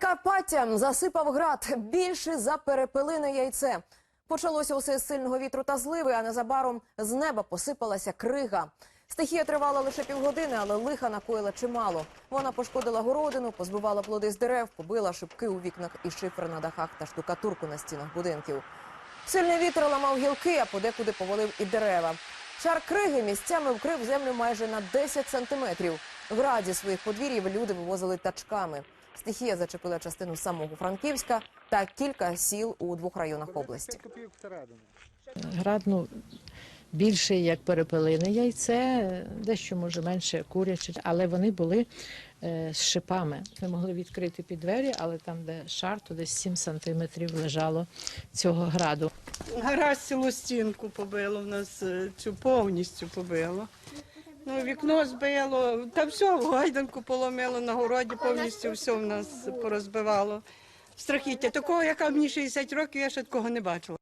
Прикарпаття засипав град більше за перепелине яйце. Почалося усе з сильного вітру та зливи, а незабаром з неба посипалася крига. Стихія тривала лише півгодини, але лиха накоїла чимало. Вона пошкодила городину, позбивала плоди з дерев, побила шибки у вікнах і шифер на дахах та штукатурку на стінах будинків. Сильний вітер ламав гілки, а подекуди повалив і дерева. Шар криги місцями вкрив землю майже на 10 сантиметрів. В раді своїх подвір'їв люди вивозили тачками. Стихія зачепила частину самого Франківська та кілька сіл у двох районах області. Град ну, більше як перепелине яйце, дещо може менше куряче, але вони були е, з шипами. Ми могли відкрити під двері, але там, де шар, то десь 7 сантиметрів лежало цього граду. Гараж цілу стінку побило в нас е, цю повністю побило. Ну, вікно збило, та все, гайданку поломило на городі, повністю все в нас порозбивало. Страхіття. Такого, яка мені 60 років, я ще такого не бачила.